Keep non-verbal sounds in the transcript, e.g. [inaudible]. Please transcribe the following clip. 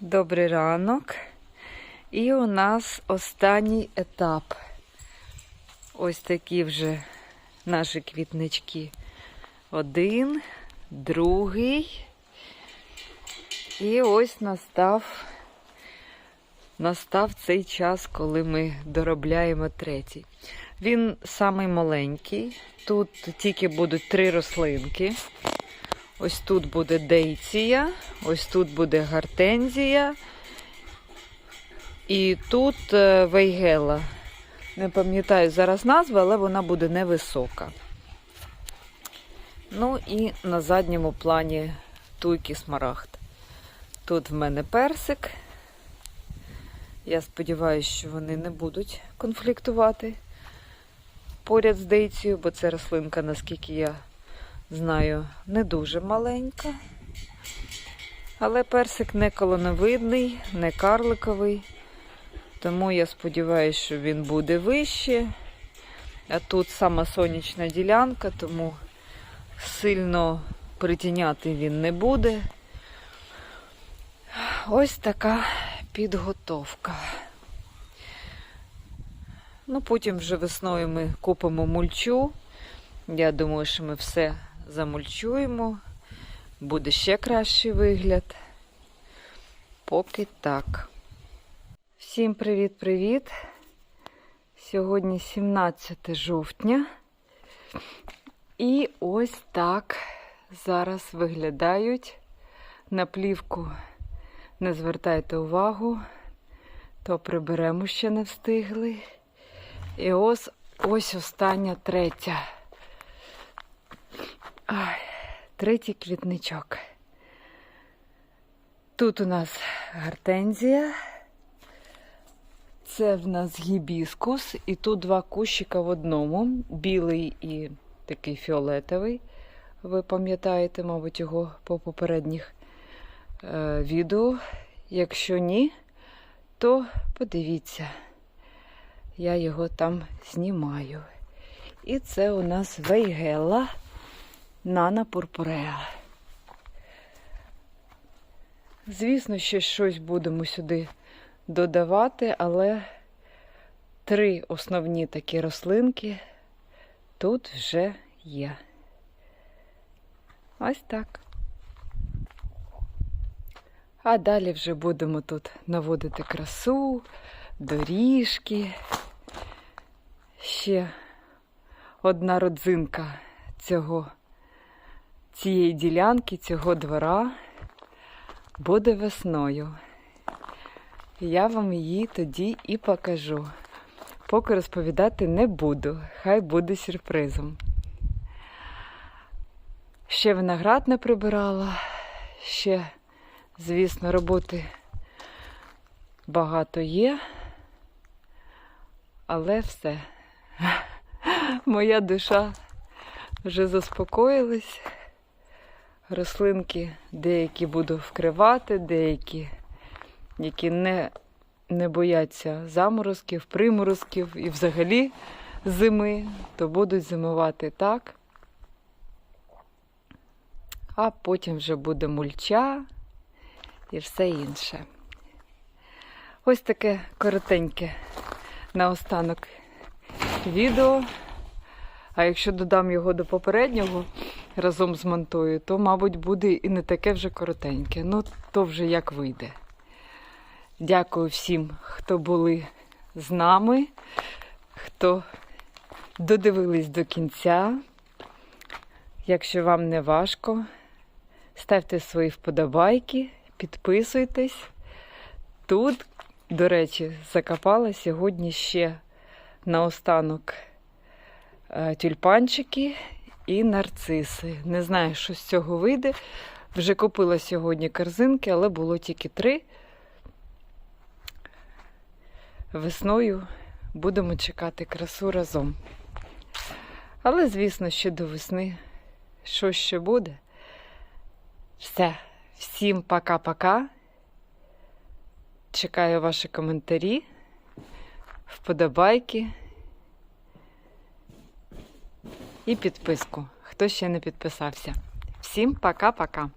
Добрий ранок. І у нас останній етап. Ось такі вже наші квітнички. Один, другий. І ось настав, настав цей час, коли ми доробляємо третій. Він самий маленький. Тут тільки будуть три рослинки. Ось тут буде дейція, ось тут буде гортензія. І тут е, вейгела. Не пам'ятаю зараз назви, але вона буде невисока. Ну і на задньому плані туйки смарагд. Тут в мене персик. Я сподіваюся, що вони не будуть конфліктувати поряд з дейцією, бо це рослинка, наскільки я знаю, не дуже маленька. Але персик не колоновидний, не карликовий. Тому я сподіваюся, що він буде вище. А тут сама сонячна ділянка, тому сильно притіняти він не буде. Ось така підготовка. Ну, потім вже весною ми купимо мульчу. Я думаю, що ми все замульчуємо. Буде ще кращий вигляд. Поки так. Всім привіт-привіт! Сьогодні 17 жовтня. І ось так зараз виглядають. На плівку не звертайте увагу, то приберемо ще не встигли. І ось ось остання третя. Ай, третій квітничок. Тут у нас гортензія. Це в нас гібіскус, і тут два кущика в одному: білий і такий фіолетовий. Ви пам'ятаєте, мабуть, його по попередніх е, відео. Якщо ні, то подивіться, я його там знімаю. І це у нас вейгела Нана Пурпуреа. Звісно, ще щось будемо сюди додавати, але три основні такі рослинки тут вже є. Ось так. А далі вже будемо тут наводити красу, доріжки. Ще одна родзинка цього, цієї ділянки, цього двора буде весною. Я вам її тоді і покажу. Поки розповідати не буду, хай буде сюрпризом. Ще виноград не прибирала, ще, звісно, роботи багато є, але все. [laughs] Моя душа вже заспокоїлась. Рослинки деякі буду вкривати, деякі, які не, не бояться заморозків, приморозків і взагалі зими, то будуть зимувати так. А потім вже буде мульча і все інше. Ось таке коротеньке наостанок відео. А якщо додам його до попереднього разом з мантою, то, мабуть, буде і не таке вже коротеньке. Ну, то вже як вийде. Дякую всім, хто були з нами, хто додивились до кінця. Якщо вам не важко, ставте свої вподобайки, підписуйтесь. Тут, до речі, закопала сьогодні ще наостанок тюльпанчики і нарциси. Не знаю, що з цього вийде. Вже купила сьогодні корзинки, але було тільки три. Весною будемо чекати красу разом. Але, звісно, ще до весни що ще буде. Все. Всім пока-пока. Чекаю ваші коментарі, вподобайки і підписку, хто ще не підписався. Всім пока-пока!